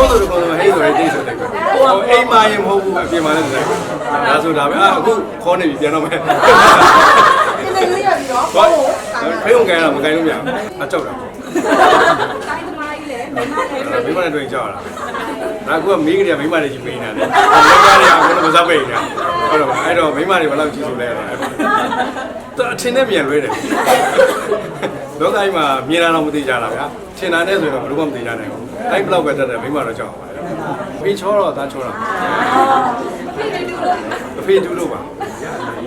ခိုးဆိုတော့ဟေးဆိုရင်တိတ်ဆိုတယ်ကွဟိုအိမ်မာရင်မဟုတ်ဘူးအပြင်မှာလည်းဆိုတယ်ဒါဆိုတာပဲအခုခေါ်နေပြီပြန်တော့မယ်ဒီနေ့လေးရပြီးတော့ဘာဖေးုံကန်ရတာမကန်လို့မရဘူးအကြောက်တာတိုင်းသမားကြီးလည်းမိမလေးမိမနဲ့တွေ့ကြောက်တာဒါကမေးကြတယ်မိမတွေကြီးပေးနေတာလေမိမတွေကအခုမစားပေးနေတာဟုတ်တော့အဲ့တော့မိမတွေဘယ်လောက်ကြီးဆိုလဲတော့သူအထင်နဲ့ပြန်လွဲတယ်လောကကြီးမှာမြင်တာတော့မသိကြတာဗျာထင်တာနဲ့ဆိုရင်တော့ဘယ်လိုမှမသိကြနိုင်ဘူး အဲ့ဘလောက်ပဲတက်တယ်မိမတော့ကြောက်ပါလေဖေးချောတော့သားချောတာဖိတူတူလို့အဖေတူလို့ပါဒါ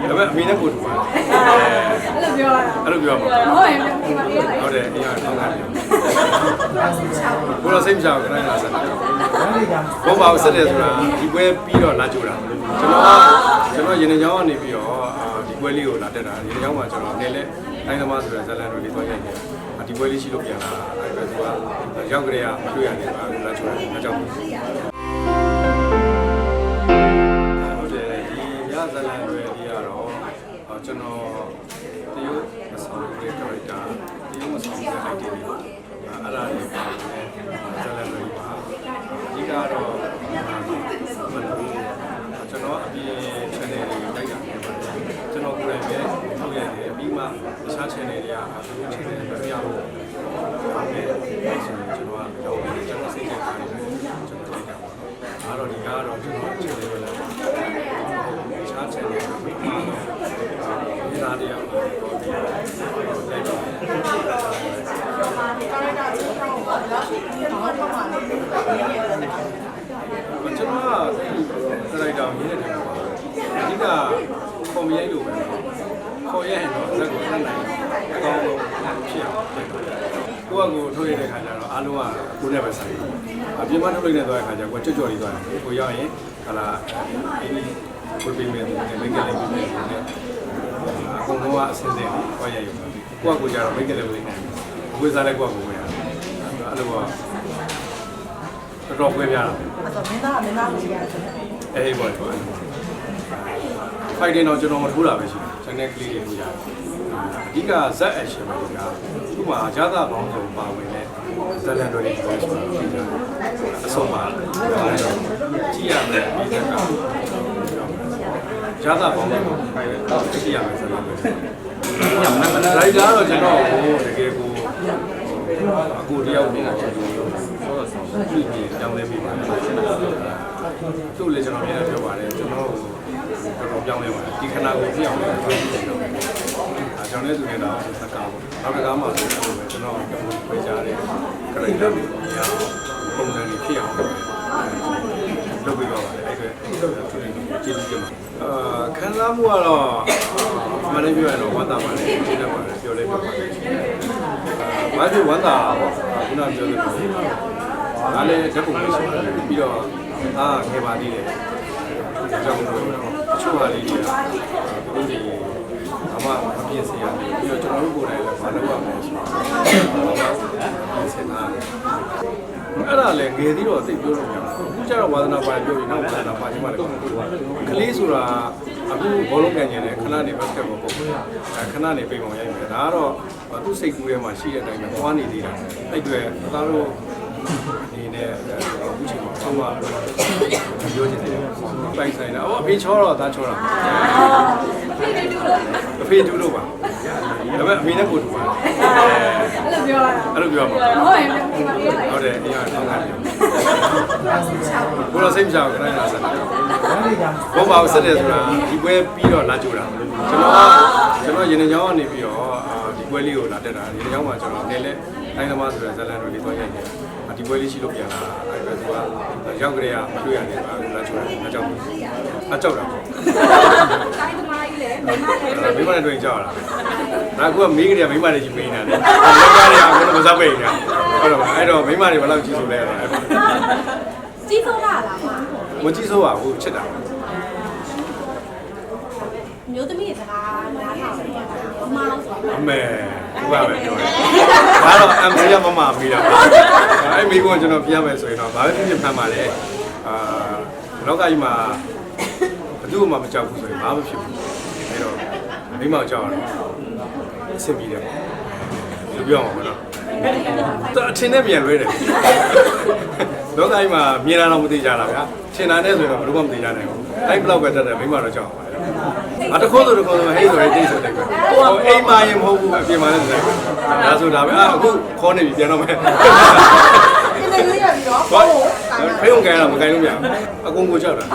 ပေမဲ့အမေနဲ့ကိုတူပါအဲ့လိုပြောရတာအဲ့လိုပြောမှာဟုတ်ရင်ဒီမှာလေးရတယ်ဟုတ်တယ်အရင်ကောင်းတာပြောဘုရားစိတ်မချဘူးခဏလာဆက်တာဘောပါဆက်တယ်ဆိုတာဒီပွဲပြီးတော့လာကြိုတာကျွန်တော်ကျွန်တော်ရေနေချောင်းကနေပြီးတော့ဒီပွဲလေးကိုလာတက်တာရေနေချောင်းမှာကျွန်တော်နေလဲတိုင်းသမားဆိုတဲ့ဇလန်တို့လေးသွားရိုက်နေ ဒီပွဲလေးရှိလို့ပြန်လာအဲ့ဒါသူကရောက်ကြရတွေ့ရတယ်ပါလာကြိုတာအကြောင်းဟုတ်တယ်ဒီရဇလန်တွေဒီကတော့ကျွန်တော်တရုတ်အဆောင်ရဲ့ character တရုတ်အဆောင်ရဲ့ idea တွေအဲ့ဒါတွေပါမယ်ဇလန်တွေပါအဓိကတော့ကျွန်တော်အပြင် channel တွေတိုက်တာဖြစ်ပါတယ်ကျွန်တော်ကိုယ်တိုင်ပဲထုတ်ရ တယ်ပြီးမှတခြား channel တွေကအဲဒီ channel တွေမရဘူးဟုတ်တယ်ဆိုရင်ကျွန်တော်ကတော့ကျွန်တော်စိတ်ကြိုက်တာတွေကျွန်တော်တိုက်တာပါအဲ့တော့ဒီကတော့ကျွန်တော် channel တွေလည်းတခြား channel တွေပြီးမှဒီသားတွေအောင်တော့တိုက်ပါကျွန်တော်ကစလိုက်တောင်ရင်းနေတယ်ပေါ့အဓိကကွန်ရိုက်လို့ပဲ ခေါ်ရရင်တော့ဇက်ကိုတတ်နိုင်အကောင်းဆုံးဖြစ်အောင်ကိုယ့်အကိုထုတ်ရတဲ့ခါကျတော့အားလုံးကကိုယ်နဲ့ပဲဆိုင်တယ်အပြင်မှာထုတ်လိုက်တဲ့သွားတဲ့ခါကျကိုယ်ကြွကြော်လေးသွားတယ်ကိုရောက်ရင်ဟာလာအင်းကိုယ်ပြင်မယ်မိတ်ကလေးပြင်မယ်အကုန်လုံးကအစင်းစင်းကိုယ်ရရုံကိုယ့်အကိုကျတော့မိတ်ကလေးလေးနိုင်ကိုယ်စားလဲကိုယ့်အကိုဝင်ရအဲ့လိုကတော်တော်ပွဲပြတာအဲ့တော့မင်းသားကမင်းသားကိုရတယ်အေးဘောတော့ဖိုက်တင်တော့ကျွန်တော်မထိုးတာပဲရှိ တယ်။ channel ကလေးတွေထိုးရတယ်။အဓိကဇက် action ပဲကသူ့မှာဂျာသာပေါင်းစုံပါဝင်တဲ့ဇက်လန်တွေတွေဆိုတော့အဆုံးပါကြည့်ရမယ်ဒီကဂျာသာပေါင်းစုံတော့ကြည့်ရမယ်ဇက်လန်တွေ။ညမနလိုက်တာတော့ကျွန်တော်ဟိုတကယ်ကိုအကူတယောက်နေတော့ဆောဆောကြည့်ပြီးကြောင်းလဲပြီးပါတယ်။သူ့လည်းကျွန်တော်ပြန်ပြောပါတယ်ကျွန်တော် တော်တော်ပြောင်းလဲပါတယ်ဒီခဏကိုပြောင်းလဲပါတယ်။အဲကြောင့်လည်းသူလည်းတော့သက္ကာပေါ့။နောက်တစ်ခါမှဆိုတော့ကျွန်တော်ကပြေးကြတယ်ခရိုက်တာတွေရအောင်ပုံစံတွေဖြစ်အောင်လုပ်ပြီးတော့ပါတယ်အဲ့ဒါသူလည်းကျေးဇူးတင်ပါတယ်။အာခံစားမှုကတော့မနေ့ပြောရတော့ဝမ်းသာပါတယ်ကျေးဇူးပါတယ်ပြောလဲပြောပါတယ်။ဘာဖြစ်ဝမ်းသာပေါ့ခုနပြောသလိုဒါလည်းဓာတ်ပုံပဲရှိတယ်ပြီးတော့အာခေပါသေးတယ် အကြောင်းတော့အချို့ဟာလေးတွေကသူတို့တွေအမမပြည့်စရာပြီးတော့ကျွန်တော်တို့ကိုယ်တိုင်လည်းမလုပ်ရမယ်ဆိုတော့ပြင်ဆင်တာအဲ့ဒါလည်းငယ်သေးတော့သိပြောလို့မရဘူးအခုကျတော့ဝါသနာပါပြောရင်တော့ဝါသနာပါချင်းမှလည်းကလေးဆိုတာအခုဘောလုံးကန်ကျင်တယ်ခဏနေဘတ်စကတ်ဘောပုံအဲခဏနေပိတ်ပုံရိုက်မယ်ဒါကတော့သူ့စိတ်ကူးထဲမှာရှိတဲ့အတိုင်းပဲသွားနေသေးတာအဲ့တွေသားတို့အနေနဲ့အခုချိန်မှာဘာမှပြော ချင်တယ်ပိုင်ဆိုင်တာအော်အဖေချောတော့သားချောတာဖိတူတူလို့အဖေတူလို့ပါဒါပေမဲ့အမေနဲ့ကိုတူပါအဲ့လိုပြောရတာအဲ့လိုပြောမှာဟုတ်ရင်ဒီမှာလေးရတယ်ဟုတ်တယ်အရင်ကောင်းတာပြောဘုရားစိတ်မချဘူးခဏလာဆက်တာဘောပါဆက်တယ်ဆိုတာဒီပွဲပြီးတော့လာကြိုတာကျွန်တော်ကျွန်တော်ရေနေချောင်းကနေပြီးတော့ဒီပွဲလေးကိုလာတက်တာရေနေချောင်းမှာကျွန်တော်နေလဲတိုင်းသမားဆိုတဲ့ဇလန်တို့လေးသွားရိုက်နေ ဒီပွဲလေးရှိလို့ပြန်လာအဲ့ဒါသူကရောက်ကြရတွေ့ရတယ်ပါလာကြိုတာအကြောင်းအကြောက်တာပေါ့တိုင်းသမားကြီးလည်းမိမလေးမိမနဲ့တွေ့ကြောက်တာဒါကမေးကြတယ်မိမတွေကြီးပေးနေတာလေလောကတွေကအခုမစားပေးနေတာဟုတ်တော့အဲ့တော့မိမတွေဘယ်လောက်ကြီးဆိုလဲတော့ကြီးဆုံးလာလားမမကြည့်ဆိုးပါဘူးချစ်တာ မျိုးသမီးစကားနားထောင်တယ်မမအောင်ဆိုအမေဒီပါပဲပြောတယ်ဒါတော့အမေရမမမိတာပါအဲ့မိကွန်းကျွန်တော်ပြရမယ်ဆိုရင်တော့ဘာပဲဖြစ်ဖြစ်ဖမ်းပါလေအာလောကကြီးမှာဘယ်သူမှမကြောက်ဘူးဆိုရင်ဘာမှဖြစ်ဘူးအဲ့တော့မိမကြောက်ရတယ်အဆင်ပြေတယ်လူပြောအောင်မနော်တော်အထင်နဲ့ပြန်လွဲတယ်လောကကြီးမှာမြင်လာတော့မသိကြတာဗျာရှင်းတာနဲ့ဆိုတော့ဘယ်လိုမှမသိကြနိုင်ဘူးအဲ့ဘလောက်ပဲတက်တယ်မိမတော့ကြောက်ပါတယ် အတခိုးဆိုတခိုးဆိုဟေးဆိုရင်တိတ်ဆိုတယ်ကွဟိုအိမ်မာရင်မဟုတ်ဘူးအပြင်မှာလည်းဆိုတယ်ဒါဆိုတာပဲအခုခေါ်နေပြီပြန်တော့မယ်ဒီနေ့လေးရပြီးတော့ဘာဖေုံကန်ရမကန်လို့မရအကုန်ကိုကြောက်တာ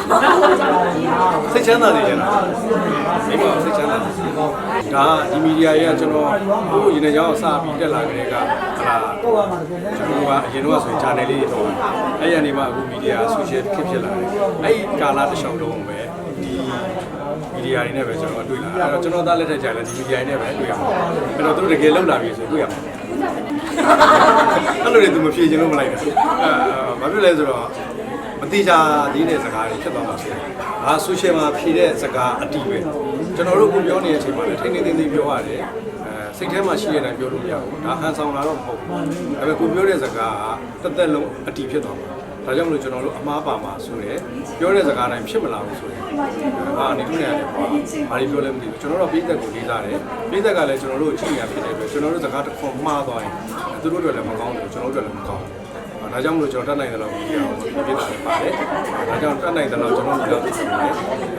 စိတ်ချမ်းသာနေကြတာမိမစိတ်ချမ်းသာဒါဒီမီဒီယာရဲ့ကျွန်တော်ဟိုရင်းနေကြောင်းစပြီးတက်လာကြတဲ့ကဟလာကျွန်တော်ကအရင်တော့ဆိုရင် channel လေးတော့အဲ့ရနေမှအခုမီဒီယာ social ဖြစ်ဖြစ်လာတယ်အဲ့ဒီကာလတစ်လျှောက်လုံးပဲဒီ မီဒီယာတွေနဲ့ပဲကျွန်တော်တွေ့လာအဲ့တော့ကျွန်တော်သားလက်ထက်ကြလဲဒီမီဒီယာတွေနဲ့ပဲတွေ့ရမှာအဲ့တော့သူတို့တကယ်လောက်လာပြီဆိုတွေ့ရမှာအဲ့လိုတွေသူမဖြေချင်လို့မလိုက်တာအဲဘာဖြစ်လဲဆိုတော့မတိချာသေးတဲ့စကားတွေဖြစ်သွားမှာဖြစ်တယ်။ဒါဆိုရှယ်မှာဖြေတဲ့စကားအတီးပဲ။ကျွန်တော်တို့ကိုပြောနေတဲ့အချိန်မှာလည်းထိန်းထိန်းသိမ်းသိမ်းပြောရတယ်။အဲစိတ်ထဲမှာရှိတဲ့အတိုင်းပြောလို့မရဘူး။ဒါဟန်ဆောင်လာတော့မဟုတ်ဘူး။ဒါပေမဲ့ကိုပြောတဲ့စကားကတစ်သက်လုံးအတီးဖြစ်သွားမှာ။ ဒါကြောင့်မလို့ကျွန်တော်တို့အမားပါမှာဆိုရယ်ပြောတဲ့စကားတိုင်းဖြစ်မလာဘူးဆိုရင်အာနေခုနေရတယ်ပေါ့။ဘာတွေပြောလဲမသိဘူး။ကျွန်တော်တို့ပြည်သက်ကိုလေးစားတယ်။ပြည်သက်ကလည်းကျွန်တော်တို့ကြည့်ရဖြစ်တဲ့အတွက်ကျွန်တော်တို့စကားတစ်ခွန်မှားသွားရင်သူတို့တွေလည်းမကောင်းဘူးကျွန်တော်တို့တွေလည်းမကောင်းဘူး။ဒါကြောင့်မလို့ကျွန်တော်တတ်နိုင်တဲ့လောက်ပြီးအောင်ပြပြတာလည်းပါတယ်။ဒါကြောင့်တတ်နိုင်တဲ့လောက်ကျွန်တော်ဒီလောက်သိတယ်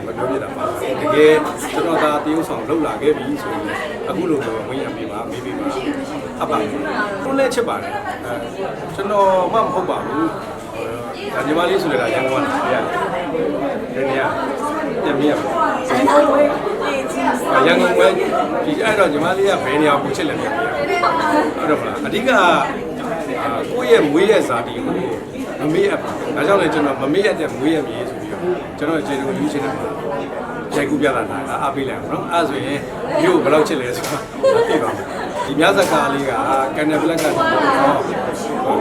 မပြောပြတာပါ။တကယ်ကျွန်တော်ဒါတရုပ်ဆောင်လောက်လာခဲ့ပြီဆိုရင်အခုလိုမျိုးဝင်ရပြပါမေးပြပါအပ်ပါကိုလည်းချစ်ပါတယ်အဲကျွန်တော်မှမဟုတ်ပါဘူး ဒါညီမလေးဆိုလည်းဒါရန်ကုန်ကလာရတယ်။ဒီနေ့ကပြန်ပြရပါရန်ကုန်ဝဲဒီအဲ့တော့ညီမလေးကဘယ်နေရာကိုချစ်လဲပြန်ပြရဟုတ်တယ်မလားအဓိကကိုယ့်ရဲ့မွေးရဲ့ဇာတိကိုမမေ့ရပါဘူးဒါကြောင့်လည်းကျွန်တော်မမေ့ရတဲ့မွေးရမြေဆိုပြီးတော့ကျွန်တော်ခြေကိုယူချင်တယ်မှာရိုက်ကူးပြလာတာအားပေးလိုက်အောင်နော်အဲ့ဆိုရင်မြို့ကိုဘယ်လောက်ချစ်လဲဆိုတာသိပါမယ်ဒီမြတ်ဇကာလေးကကန်နဘလက်ကတည်းက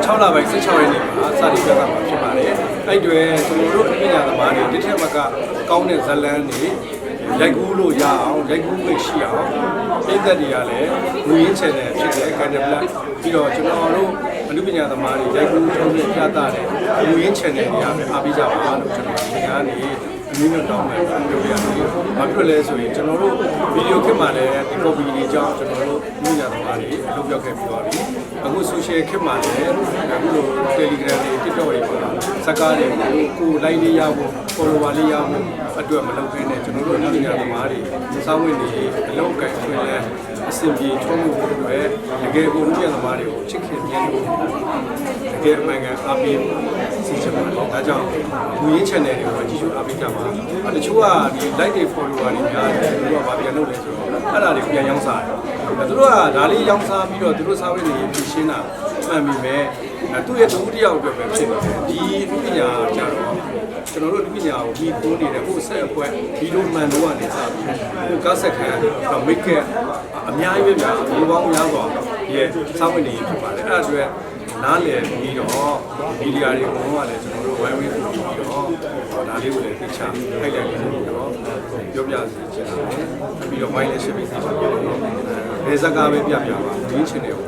6လပိုင်း16ရက်နေ့မှာစတင်ပြသမှာဖြစ်ပါတယ်အဲ့တွေကျွန်တော်တို့အပညာသမားတွေတစ်ထက်မကကောင်းတဲ့ဇလန်းတွေရိုက်ကူးလို့ရအောင်ရိုက်ကူးလို့ရှိအောင်ပြည်သက်တွေကလည်းငွေရင်းချင်တယ်ဖြစ်တဲ့ကန်နဘလက်ပြီးတော့ကျွန်တော်တို့အနုပညာသမားတွေရိုက်ကူးထုံးပြပြတာတဲ့ငွေရင်းချင်တယ်တွေကလည်းအားပေးကြပါလို့ကျွန်တော်ဒီကနေအမျိုးမျိုးတောင်းမယ်ပြောပြရတယ်။ဘာဖြစ်လဲဆိုရင်ကျွန်တော်တို့ဗီဒီယိုခက်မှာလည်းဒီ copy တွေကြောင့်ကျွန်တော်တို့အမျိုးများသမားတွေအလုပ်ပြောက်ခဲ့ပြီးသွားပြီ။ အခု social ခက်မှာလည်းအခုလို Telegram တွေ TikTok တွေမှာစကားတွေကိုကို like လေးရဖို့ follower လေးရဖို့အတွက်မလုပ်ဘဲနဲ့ကျွန်တော်တို့အမျိုးများသမားတွေစောင်းဝင်တွေအလုပ်ကိုင်ခွင့်လဲအဆင်ပြေချုံးမှုတွေတကယ်ကိုအမျိုးများသမားတွေကိုချစ်ခင်မြတ်လို့တကယ်အမှန်ကန်အားပေးစီချင်ပါတယ်။ဒါကြောင့်ငွေရင်း channel တွေကိုကြည့်ရှုအားပေးကြပါ။တချို့ကဒီ like တွေ follower တွေများတယ်သူတို့ကဘာပြန်လုပ်လဲဆိုတော့အဲ့ဒါတွေကိုပြန်ရောင်းစားတယ်။ သူတို့ကဒါလေးရောင်းစားပြီးတော့သူတို့စားဝတ်နေရေးဖြည့်ရှင်းတာမှန်ပြီမဲ့အဲသူ့ရဲ့ဒုတိယအတွက်ပဲဖြစ်နေတယ်။ဒီလူပညာကြတော့ကျွန်တော်တို့လူပညာကိုပြီးပိုးနေတဲ့ဟိုဆက်အပွဲဗီဒီယိုမှန်တော့ကနေစပြီးဟိုကားဆက်ခံတော့ make up အများကြီးပဲများဒီပေါင်းများစွာရဲ့စားဝတ်နေရေးဖြစ်ပါတယ်။အဲ့ဒါအတွက်နားလည်ပြီးတော့မီဒီယာတွေအကုန်လုံးကလည်းကျွန်တော်တို့ဝိုင်းဝန်းပြီးတော့ဒါလေးကိုလည်းသိချဖိုက်လိုက်ပြီးတော့ပြောပြစီချင်တယ်ပြီးတော့ဝိုင်းလည်းရှိပြီးသိချင်တယ် ဘယ်စကားပဲပြပြပါဒီချင်းတွေကိုအားပေးပါ